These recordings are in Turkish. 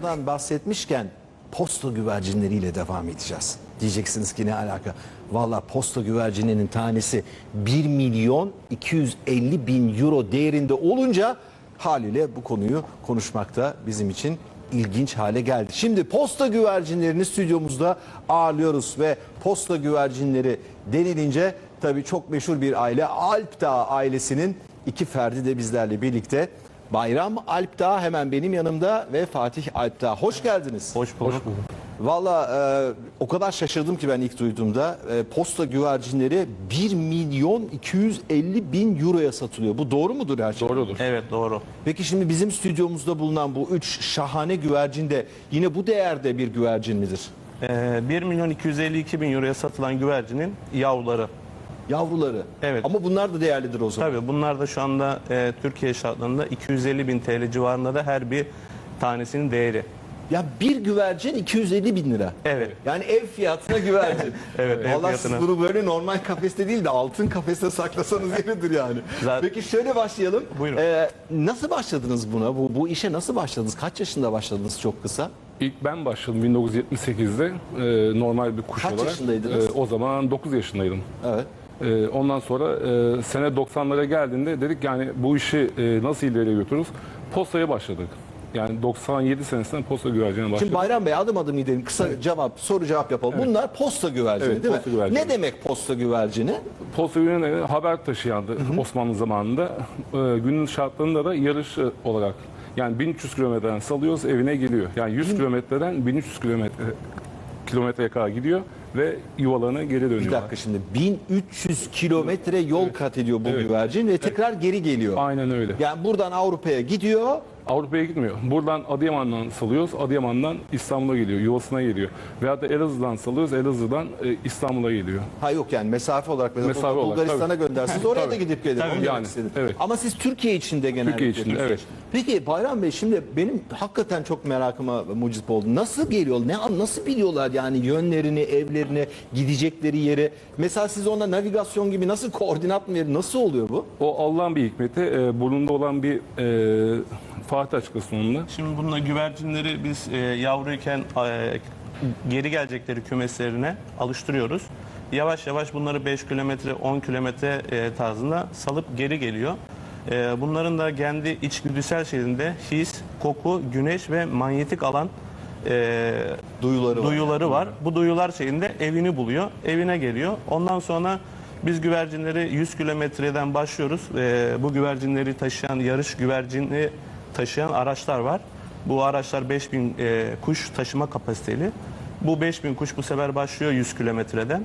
Kuşlardan bahsetmişken posta güvercinleriyle devam edeceğiz. Diyeceksiniz ki ne alaka? Valla posta güvercininin tanesi 1 milyon 250 bin euro değerinde olunca haliyle bu konuyu konuşmakta bizim için ilginç hale geldi. Şimdi posta güvercinlerini stüdyomuzda ağırlıyoruz ve posta güvercinleri denilince tabii çok meşhur bir aile Alpdağ ailesinin iki ferdi de bizlerle birlikte. Bayram Alpdağ hemen benim yanımda ve Fatih Alpdağ. Hoş geldiniz. Hoş bulduk. Valla e, o kadar şaşırdım ki ben ilk duyduğumda. E, posta güvercinleri 1 milyon 250 bin euroya satılıyor. Bu doğru mudur her şey? Doğrudur. Evet doğru. Peki şimdi bizim stüdyomuzda bulunan bu üç şahane güvercin de yine bu değerde bir güvercin midir? Ee, 1 milyon 252 bin euroya satılan güvercinin yavruları. Yavruları. Evet. Ama bunlar da değerlidir o zaman. Tabii bunlar da şu anda e, Türkiye şartlarında 250 bin TL civarında da her bir tanesinin değeri. Ya bir güvercin 250 bin lira. Evet. Yani ev fiyatına güvercin. Evet, ev Vallahi fiyatına. bunu böyle normal kafeste değil de altın kafeste saklasanız yeridir yani. Zaten- Peki şöyle başlayalım. Buyurun. Ee, nasıl başladınız buna? Bu, bu işe nasıl başladınız? Kaç yaşında başladınız çok kısa? İlk ben başladım 1978'de e, normal bir kuş Kaç olarak. yaşındaydınız? E, o zaman 9 yaşındaydım. Evet. E, ondan sonra e, sene 90'lara geldiğinde dedik yani bu işi e, nasıl ileriye götürürüz? Postaya başladık. Yani 97 senesinden posta güvercine başladık. Şimdi Bayram Bey adım adım gidelim. Kısa cevap, soru cevap yapalım. Bunlar posta güvercini Evet, değil posta mi? güvercini. Ne demek posta güvercini? Posta güvercine haber taşıyandı Osmanlı zamanında. E, günün şartlarında da yarış olarak yani 1300 kilometreden salıyoruz evine geliyor. Yani 100 kilometreden 1300 kilometre kilometreye kadar gidiyor ve yuvalarına geri Bir dönüyorlar. dakika şimdi 1300 kilometre yol kat ediyor bu Evet. güvercin ve tekrar geri geliyor. Aynen öyle. Yani buradan Avrupa'ya gidiyor. Avrupa'ya gitmiyor. Buradan Adıyaman'dan salıyoruz. Adıyaman'dan İstanbul'a geliyor. Yuvasına geliyor. Veyahut da Elazığ'dan salıyoruz. Elazığ'dan e, İstanbul'a geliyor. Ha yok yani mesafe olarak mesela Mesafe olarak, Bulgaristan'a göndersiniz oraya da gidip gelir. Tabii, Onu demek yani, istedim. evet. Ama siz Türkiye içinde genelde Türkiye içinde, yapıyorsunuz. Peki Bayram Bey şimdi benim hakikaten çok merakıma mucip oldu. Nasıl geliyor? Ne nasıl biliyorlar yani yönlerini, evlerini, gidecekleri yeri? Mesela siz ona navigasyon gibi nasıl koordinat mı verir? Nasıl oluyor bu? O Allah'ın bir hikmeti. E, burnunda olan bir e, Fatih açıklasın onunla. Şimdi bununla güvercinleri biz e, yavruyken e, geri gelecekleri kümeslerine alıştırıyoruz. Yavaş yavaş bunları 5 kilometre 10 kilometre e, tarzında salıp geri geliyor. E, bunların da kendi içgüdüsel şeyinde his, koku, güneş ve manyetik alan e, Duyuları var. duyuları var. Bu duyular şeyinde evini buluyor, evine geliyor. Ondan sonra biz güvercinleri 100 kilometreden başlıyoruz. Ee, bu güvercinleri taşıyan, yarış güvercini taşıyan araçlar var. Bu araçlar 5000 e, kuş taşıma kapasiteli. Bu 5000 kuş bu sefer başlıyor 100 kilometreden.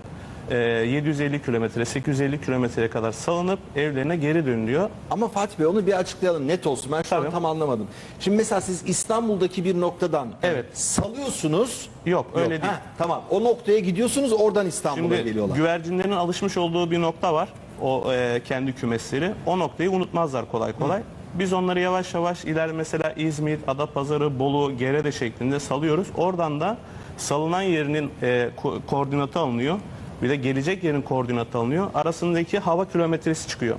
Ee, 750 kilometre, 850 kilometreye kadar salınıp evlerine geri dönülüyor. Ama Fatih Bey onu bir açıklayalım net olsun. Ben şu an Tabii. tam anlamadım. Şimdi mesela siz İstanbul'daki bir noktadan Evet. salıyorsunuz. Yok, öyle değil. ha, tamam o noktaya gidiyorsunuz oradan İstanbul'a Şimdi geliyorlar. güvercinlerin alışmış olduğu bir nokta var. O e, kendi kümesleri. O noktayı unutmazlar kolay kolay. Biz onları yavaş yavaş iler mesela İzmit, Adapazarı, Bolu, Gerede şeklinde salıyoruz. Oradan da salınan yerinin e, ko- koordinatı alınıyor. Bir de gelecek yerin koordinatı alınıyor. Arasındaki hava kilometresi çıkıyor.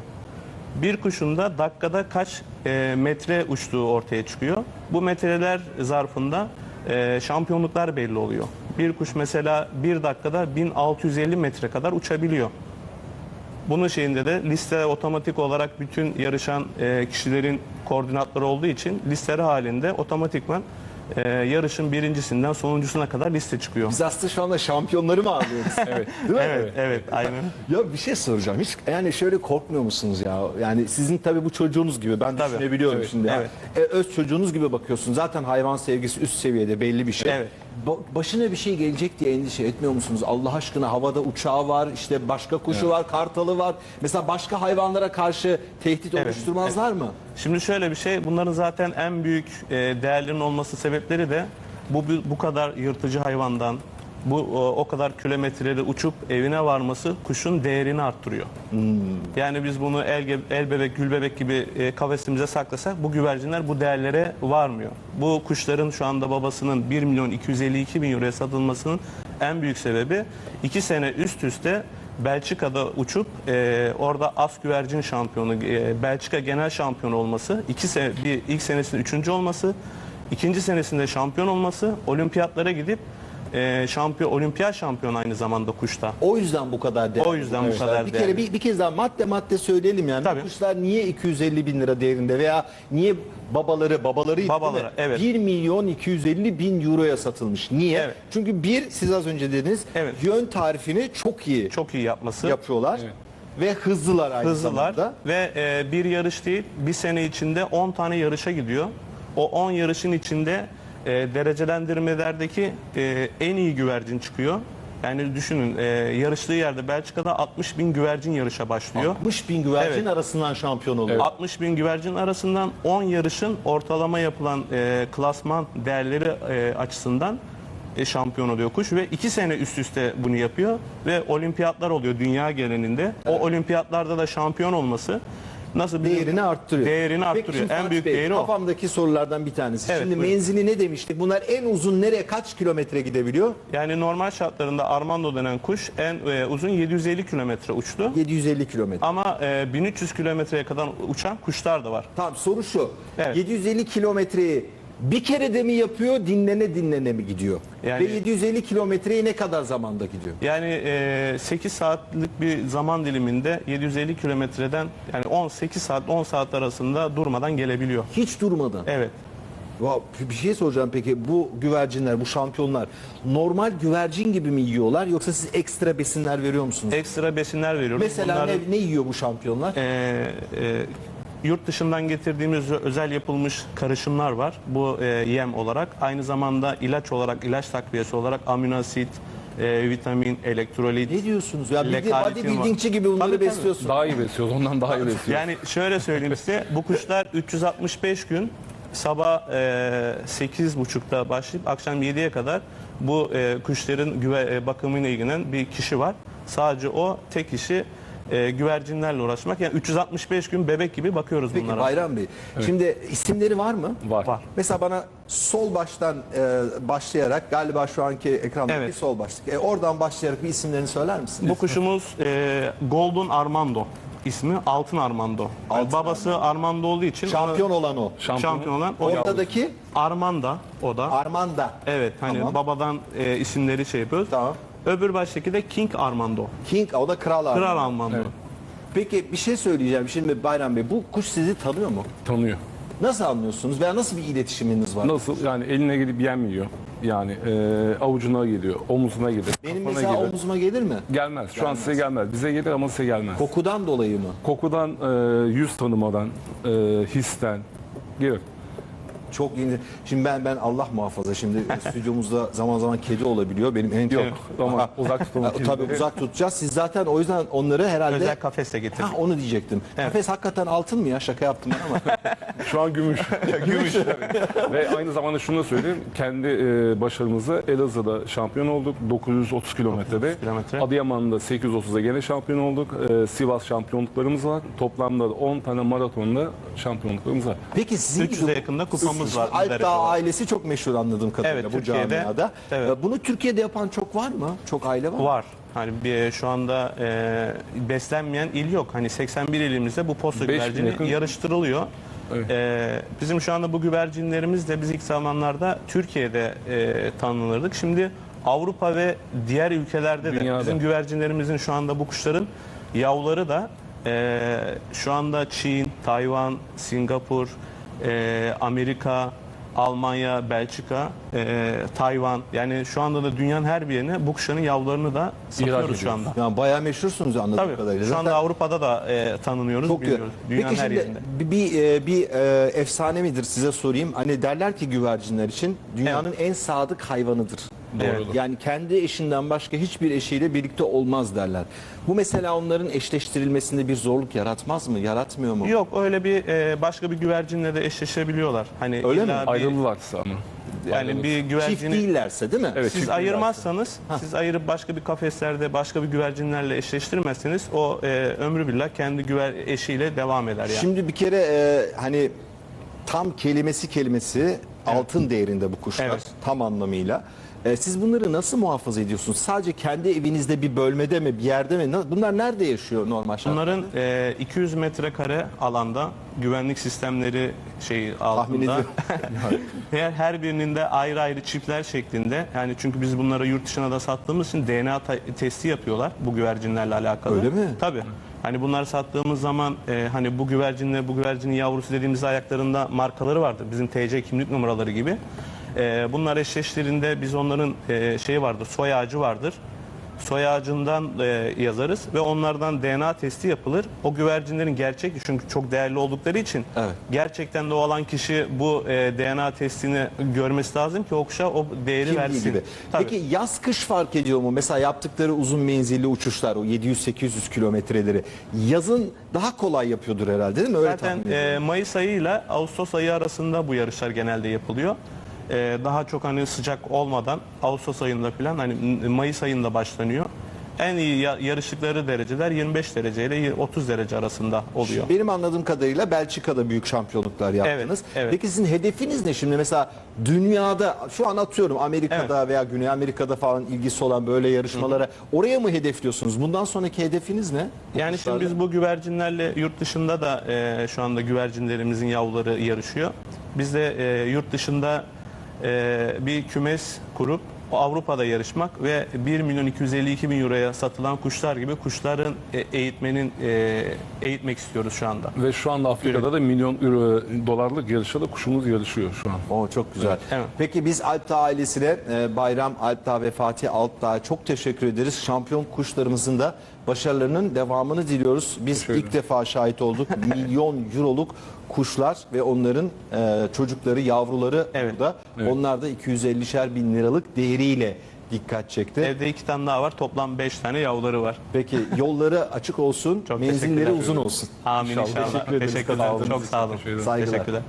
Bir kuşun da dakikada kaç e, metre uçtuğu ortaya çıkıyor. Bu metreler zarfında e, şampiyonluklar belli oluyor. Bir kuş mesela bir dakikada 1650 metre kadar uçabiliyor. Bunun şeyinde de liste otomatik olarak bütün yarışan e, kişilerin koordinatları olduğu için listeleri halinde otomatikman e, yarışın birincisinden sonuncusuna kadar liste çıkıyor. Biz aslında şu anda şampiyonları mı ağırlıyoruz? Evet. Değil mi? Evet, evet, aynen. Ya bir şey soracağım. Hiç yani şöyle korkmuyor musunuz ya? Yani sizin tabii bu çocuğunuz gibi ben Tabii. düşünebiliyorum Evet, şimdi. evet. E, öz çocuğunuz gibi bakıyorsun. Zaten hayvan sevgisi üst seviyede belli bir şey. Evet. Ba- başına bir şey gelecek diye endişe etmiyor musunuz? Allah aşkına havada uçağı var, işte başka kuşu var, kartalı var. Mesela başka hayvanlara karşı tehdit Evet, oluşturmazlar mı? Şimdi şöyle bir şey, bunların zaten en büyük e, değerlerinin olması sebepleri de bu bu kadar yırtıcı hayvandan, bu o, o kadar kilometreleri uçup evine varması kuşun değerini arttırıyor. Yani biz bunu el, el bebek, gül bebek gibi e, kafesimize saklasak bu güvercinler bu değerlere varmıyor. Bu kuşların şu anda babasının 1 milyon 252 bin euroya satılmasının en büyük sebebi 2 sene üst üste Belçika'da uçup e, orada as güvercin şampiyonu, e, Belçika genel şampiyonu olması, iki sene, bir, ilk senesinde üçüncü olması, İkinci senesinde şampiyon olması, olimpiyatlara gidip e, şampiyon, olimpiyat şampiyonu aynı zamanda kuşta. O yüzden bu kadar değerli. O yüzden bu kuşlar. kadar bir kere değerli. bir, bir kez daha madde madde söyleyelim yani. Tabii. Bu kuşlar niye 250 bin lira değerinde veya niye babaları babaları Babaları, evet. 1 milyon 250 bin euroya satılmış. Niye? Evet. Çünkü bir siz az önce dediniz Evet. yön tarifini çok iyi Çok iyi yapması. yapıyorlar ve hızlılar aynı hızlılar zamanda. ve e, bir yarış değil bir sene içinde 10 tane yarışa gidiyor. O 10 yarışın içinde e, derecelendirmelerdeki e, en iyi güvercin çıkıyor. Yani düşünün e, yarıştığı yerde Belçika'da 60 bin güvercin yarışa başlıyor. 60 bin güvercin Evet. arasından şampiyon oluyor. 60 bin güvercin arasından 10 yarışın ortalama yapılan e, klasman değerleri e, açısından e, şampiyon oluyor kuş ve 2 sene üst üste bunu yapıyor ve olimpiyatlar oluyor dünya genelinde. O olimpiyatlarda da şampiyon olması nasıl bizim- Değerini arttırıyor. Değerini Peki arttırıyor. şimdi en büyük Bey, değeri o. Kafamdaki sorulardan bir tanesi. Evet, Şimdi buyurun. menzili ne demiştik? Bunlar en uzun nereye kaç kilometre gidebiliyor? Yani normal şartlarında Armando denen kuş en e, uzun 750 kilometre uçtu. 750 kilometre. Ama e, 1300 kilometreye kadar uçan kuşlar da var. Tamam soru şu. Evet. 750 kilometreyi bir kere de mi yapıyor, dinlene dinlene mi gidiyor? Yani- Ve 750 kilometreyi ne kadar zamanda gidiyor? Yani e, 8 saatlik bir zaman diliminde 750 kilometreden yani 18 saat 10 saat arasında durmadan gelebiliyor. Hiç durmadan. Evet. Va- Bir şey soracağım peki bu güvercinler, bu şampiyonlar normal güvercin gibi mi yiyorlar yoksa siz ekstra besinler veriyor musunuz? Ekstra besinler veriyoruz. Mesela Bunlar, ne, ne yiyor bu şampiyonlar? e, e, yurt dışından getirdiğimiz özel yapılmış karışımlar var. Bu e, yem olarak aynı zamanda ilaç olarak ilaç takviyesi olarak amino asit, e, vitamin, elektrolit. Ne diyorsunuz? Ya Lekaletin bodybuildingçi gibi bunları Tabii, tabii. besliyorsun. Daha iyi besliyoruz. Ondan daha iyi besliyoruz. Yani şöyle söyleyeyim size bu kuşlar 365 gün sabah e, 8.30'da başlayıp akşam 7'ye kadar bu e, kuşların güve, e, bakımıyla ilgilenen bir kişi var. Sadece o tek kişi e, güvercinlerle uğraşmak. Yani 365 gün bebek gibi bakıyoruz Peki bunlara. Bayram Bey, şimdi isimleri var mı? Var. Var. Mesela bana sol baştan e, başlayarak galiba şu anki ekrandaki Evet. sol başlık. E, oradan başlayarak bir isimlerini söyler misiniz? Bu kuşumuz e, Golden Armando ismi Altın Armando. Yani Altın babası Armando. olduğu için Şampiyon olan o. ona- şampiyon olan o Ortadaki Armanda o da. Armanda. Evet hani Tamam. babadan e, isimleri şey yapıyoruz. Tamam. Öbür baştaki de King Armando. King o da kral Armanda. Kral Armando. Peki bir şey söyleyeceğim. Şimdi Bayram Bey bu kuş sizi tanıyor mu? Tanıyor. Nasıl anlıyorsunuz veya nasıl bir iletişiminiz var? Nasıl? Yani eline gidip yem yiyor. Yani e, avucuna geliyor, omuzuna gelir, Benim kafana mesela gelir. omzuma gelir mi? Gelmez. Şu an size gelmez. Bize gelir ama size gelmez. Kokudan dolayı mı? Kokudan, e, yüz tanımadan, e, histen gelir. Çok iyi. Şimdi ben ben Allah muhafaza şimdi stüdyomuzda zaman zaman kedi olabiliyor. Benim en çok Yok ama uzak. Ha, Tabii uzak tutacağız. Siz zaten o yüzden onları herhalde Özel kafesle getirdik. Ha onu diyecektim. Kafes hakikaten altın mı ya? Şaka yaptım ben ama. Şu an gümüş. gümüş. Ve aynı zamanda şunu da söyleyeyim. Kendi e, başarımızla Elazığ'da şampiyon olduk. 930 kilometrede. kilometre. Adıyaman'da 830'da gene şampiyon olduk. E, Sivas şampiyonluklarımız var. Toplamda da 10 tane maratonda şampiyonluklarımız var. Peki sizin 300'e yakında kupamız var. Alp Lider Dağ olarak. ailesi çok meşhur anladığım kadarıyla Evet, bu Türkiye'de- camiada. evet. Ee, Bunu Türkiye'de yapan çok var mı? Çok aile var mı? Var. Hani bir, şu anda e, beslenmeyen il yok. Hani 81 ilimizde bu posta güvercini yarıştırılıyor. Evet. E, bizim şu anda bu güvercinlerimiz de biz ilk zamanlarda Türkiye'de e, tanınırdık. Şimdi Avrupa ve diğer ülkelerde de Dünyada. bizim güvercinlerimizin şu anda bu kuşların yavruları da e, şu anda Çin, Tayvan, Singapur, e, Amerika, Almanya, Belçika, e, Tayvan yani şu anda da dünyanın her bir yerine bu kuşların yavrularını da satıyoruz şu anda. Yani bayağı meşhursunuz anladığım Tabii. kadarıyla. Şu anda Zaten Avrupa'da da e, tanınıyoruz, çok biliyoruz. Peki Dünyanın her şimdi yerinde. bir bir, e, bir, e, efsane midir size sorayım? Hani derler ki güvercinler için dünyanın en sadık hayvanıdır. Doğrudur. Yani kendi eşinden başka hiçbir eşiyle birlikte olmaz derler. Bu mesela onların eşleştirilmesinde bir zorluk yaratmaz mı? Yaratmıyor mu? Yok öyle bir e, başka bir güvercinle de eşleşebiliyorlar. Hani Öyle illa mi? bir- Ayrılırlarsa ama. yani bir Çift güvercini değillerse değil mi? Evet, siz çift ayırmazsanız, siz ayırıp başka bir kafeslerde başka bir güvercinlerle eşleştirmezseniz o e, ömrü billah kendi güver eşiyle devam eder yani. Şimdi bir kere e, hani tam kelimesi kelimesi altın değerinde bu kuşlar Evet. tam anlamıyla. E, siz bunları nasıl muhafaza ediyorsunuz? Sadece kendi evinizde bir bölmede mi, bir yerde mi? Bunlar nerede yaşıyor normal şartlarda? Bunların e, 200 metrekare alanda güvenlik sistemleri şey altında her, her birinin de ayrı ayrı çipler şeklinde yani çünkü biz bunları yurt dışına da sattığımız için DNA testi yapıyorlar bu güvercinlerle alakalı. Öyle mi? Tabii. Hani bunları sattığımız zaman e, hani bu güvercinle bu güvercinin yavrusu dediğimiz ayaklarında markaları vardır. Bizim TC kimlik numaraları gibi. E, bunlar eşleştiğinde biz onların e, şeyi vardır, soy ağacı vardır. Soy ağacından e, yazarız ve onlardan DNA testi yapılır. O güvercinlerin gerçek çünkü çok değerli oldukları için Evet. gerçekten de o alan kişi bu e, DNA testini görmesi lazım ki o kuşa o değeri Kimliği versin. gibi. Tabii. Peki yaz kış fark ediyor mu? Mesela yaptıkları uzun menzilli uçuşlar o 700-800 kilometreleri yazın daha kolay yapıyordur herhalde değil mi? Öyle Zaten e, Mayıs ayı ile Ağustos ayı arasında bu yarışlar genelde yapılıyor. E, daha çok hani sıcak olmadan Ağustos ayında falan hani Mayıs ayında başlanıyor. En iyi ya- yarıştıkları dereceler 25 derece ile 30 derece arasında oluyor. Benim anladığım kadarıyla Belçika'da büyük şampiyonluklar yaptınız. Evet, evet. Peki sizin hedefiniz ne şimdi? Mesela dünyada şu an atıyorum Amerika'da veya Güney Amerika'da falan ilgisi olan böyle yarışmalara oraya mı hedefliyorsunuz? Bundan sonraki hedefiniz ne? Yani şimdi biz bu güvercinlerle yurt dışında da e, şu anda güvercinlerimizin yavruları yarışıyor. Biz de e, yurt dışında e, bir kümes kurup Avrupa'da yarışmak ve 1 milyon 252 bin euroya satılan kuşlar gibi kuşların e, eğitmenin e, eğitmek istiyoruz şu anda. Ve şu anda Afrika'da da milyon euro, dolarlık yarışta kuşumuz yarışıyor şu an. O çok güzel. Evet. Peki biz Alpdağ ailesine e, Bayram Alpdağ ve Fatih Alpdağ'a çok teşekkür ederiz. Şampiyon kuşlarımızın da başarılarının devamını diliyoruz. Biz ilk defa şahit olduk. Milyon euroluk kuşlar ve onların e, çocukları, yavruları Evet. burada. Evet. Onlar da 250'şer bin liralık değeriyle dikkat çekti. Evde iki tane daha var. Toplam 5 tane yavruları var. Peki yolları açık olsun, Çok menzilleri teşekkürler. uzun olsun. Amin inşallah. Teşekkür ederiz. Teşekkürler. Çok sağ olun. Saygılar. Teşekkürler.